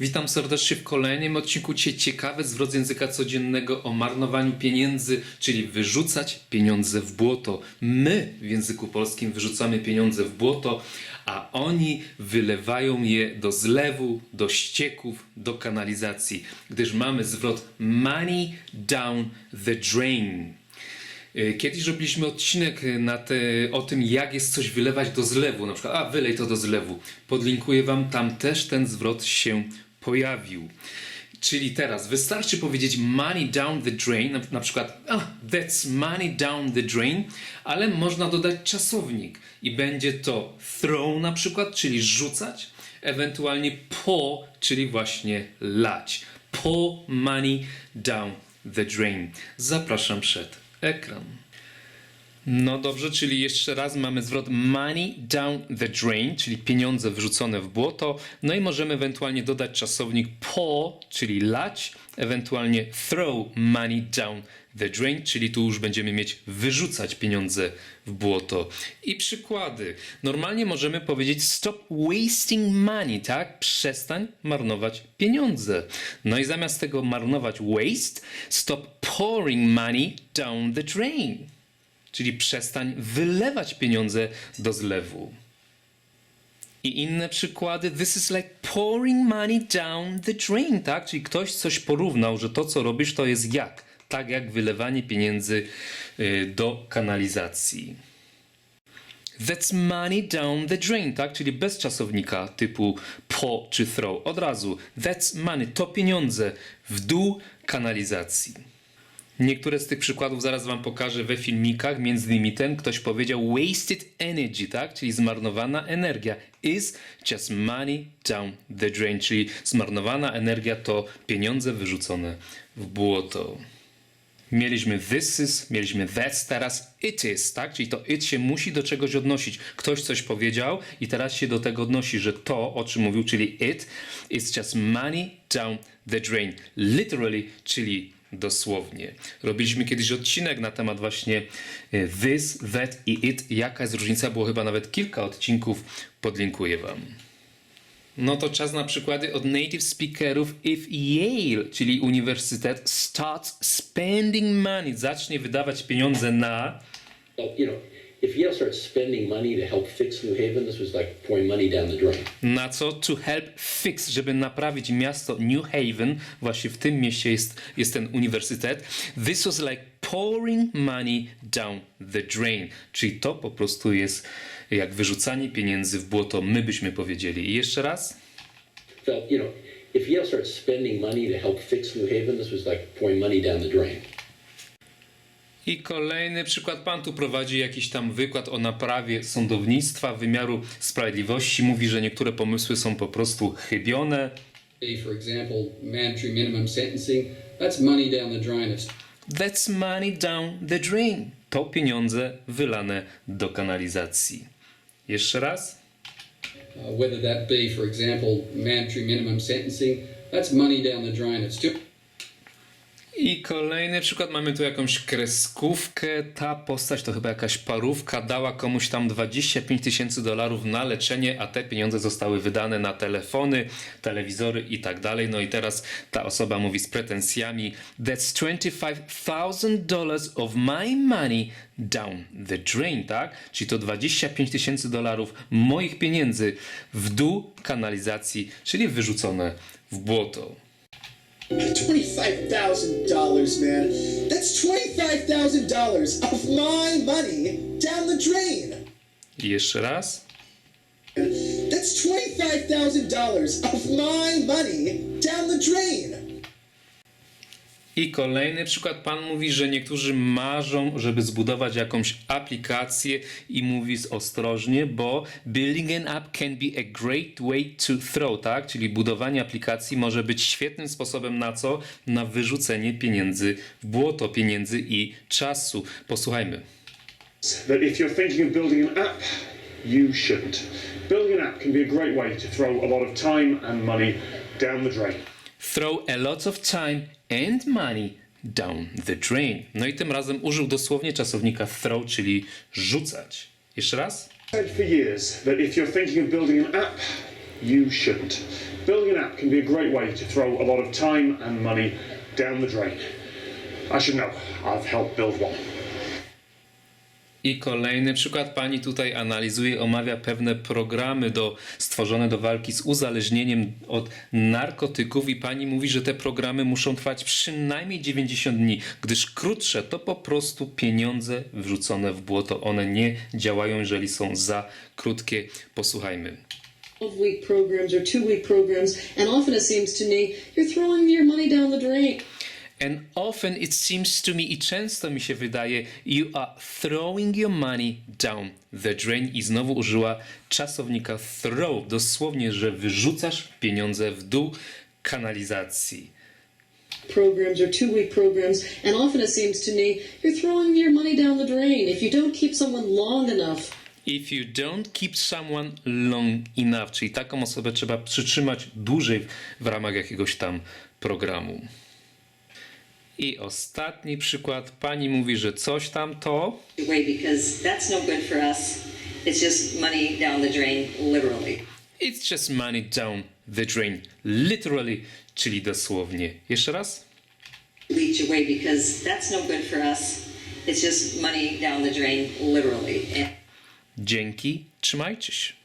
Witam serdecznie w kolejnym odcinku. Dzisiaj ciekawy zwrot języka codziennego o marnowaniu pieniędzy, czyli wyrzucać pieniądze w błoto. My w języku polskim wyrzucamy pieniądze w błoto, a oni wylewają je do zlewu, do ścieków, do kanalizacji, gdyż mamy zwrot money down the drain. Y, Kiedyś robiliśmy odcinek y, na te, o tym, jak jest coś wylewać do zlewu. Na przykład, a wylej to do zlewu. Podlinkuję Wam, tam też ten zwrot się pojawił. Czyli teraz wystarczy powiedzieć money down the drain, na, na przykład ah, that's money down the drain, ale można dodać czasownik i będzie to throw na przykład, czyli rzucać, ewentualnie pour, czyli właśnie lać. Pour money down the drain. Zapraszam przed ekran. No dobrze, czyli jeszcze raz mamy zwrot money down the drain, czyli pieniądze wyrzucone w błoto. No i możemy ewentualnie dodać czasownik pour, czyli lać, ewentualnie throw money down the drain, czyli tu już będziemy mieć wyrzucać pieniądze w błoto. I przykłady. Normalnie możemy powiedzieć stop wasting money, tak? Przestań marnować pieniądze. No i zamiast tego marnować waste, stop pouring money down the drain. Czyli przestań wylewać pieniądze do zlewu. I inne przykłady. This is like pouring money down the drain, tak? Czyli ktoś coś porównał, że to, co robisz, to jest jak? Tak jak wylewanie pieniędzy y, do kanalizacji. That's money down the drain, tak? Czyli bez czasownika typu po czy throw. Od razu. That's money, to pieniądze w dół kanalizacji. Niektóre z tych przykładów zaraz wam pokażę we filmikach, między innymi ten ktoś powiedział wasted energy, tak? Czyli zmarnowana energia is just money down the drain, czyli zmarnowana energia to pieniądze wyrzucone w błoto. Mieliśmy this is, mieliśmy that's, teraz it is, tak? Czyli to it się musi do czegoś odnosić. Ktoś coś powiedział i teraz się do tego odnosi, że to, o czym mówił, czyli it, is just money down the drain. Literally, czyli dosłownie. Robiliśmy kiedyś odcinek na temat właśnie e, this, that i it. Jaka jest różnica? Było chyba nawet kilka odcinków. Podlinkuję wam. No to czas na przykłady od native speakerów. If Yale, czyli uniwersytet, starts spending money, zacznie wydawać pieniądze na, if Yale starts spending money to help fix New Haven, this was like pouring money down the drain. na co? To help fix, żeby naprawić miasto New Haven. Właśnie w tym mieście jest, jest ten uniwersytet. This was like pouring money down the drain. Czyli to po prostu jest jak wyrzucanie pieniędzy w błoto, my byśmy powiedzieli. I jeszcze raz. So, you know, if Yale starts spending money to help fix New Haven, this was like pouring money down the drain. I kolejny przykład. Pan tu prowadzi jakiś tam wykład o naprawie sądownictwa, wymiaru sprawiedliwości. Mówi, że niektóre pomysły są po prostu chybione. For example, mandatory minimum sentencing, that's money down the drain. That's money down the drain. To pieniądze wylane do kanalizacji. Jeszcze raz. uh, whether that be, for example, mandatory minimum sentencing, that's money down the drain. It's still I kolejny przykład. Mamy tu jakąś kreskówkę. Ta postać to chyba jakaś parówka. Dała komuś tam 25 tysięcy dolarów na leczenie, a te pieniądze zostały wydane na telefony, telewizory i tak dalej. No i teraz ta osoba mówi z pretensjami: That's 25,000 dollars of my money down the drain, tak? Czyli to 25 tysięcy dolarów moich pieniędzy w dół kanalizacji, czyli wyrzucone w błoto. Twenty-five thousand dollars, man. That's twenty-five thousand dollars of my money down the drain. Jeszcze raz. That's twenty-five thousand dollars of my money down the drain. I kolejny przykład. Pan mówi, że niektórzy marzą, żeby zbudować jakąś aplikację i mówi ostrożnie, bo building an app can be a great way to throw, tak? Czyli budowanie aplikacji może być świetnym sposobem na co? Na wyrzucenie pieniędzy w błoto, pieniędzy i czasu. Posłuchajmy. that if you're thinking of building an app, you shouldn't. Building an app can be a great way to throw a lot of time and money down the drain. Throw a lot of time and money down the drain. No i tym razem użył dosłownie czasownika throw, czyli rzucać. Jeszcze raz. For years that if you're thinking of building an app, you shouldn't. Building an app can be a great way to throw a lot of time and money down the drain. I should know. I've helped build one. I kolejny przykład. Pani tutaj analizuje, omawia pewne programy do, stworzone do walki z uzależnieniem od narkotyków i pani mówi, że te programy muszą trwać przynajmniej 90 dni, gdyż krótsze to po prostu pieniądze wrzucone w błoto. One nie działają, jeżeli są za krótkie. Posłuchajmy. 12 week programs or two week programs, and often it seems to me you're throwing your money down the drain. And often it seems to me, i często mi się wydaje, you are throwing your money down the drain. I znowu użyła czasownika throw, dosłownie, że wyrzucasz pieniądze w dół kanalizacji. Programs or two week programs, and often it seems to me you're throwing your money down the drain. If you don't keep someone long enough, If you don't keep someone long enough, czyli taką osobę trzeba przytrzymać dłużej w ramach jakiegoś tam programu. I ostatni przykład. Pani mówi, że coś tam to. no. It's just money down the drain, literally. Czyli dosłownie. Jeszcze raz? Leach away because that's no good for us. It's just money down the drain, literally. And Dzięki, trzymajcie się.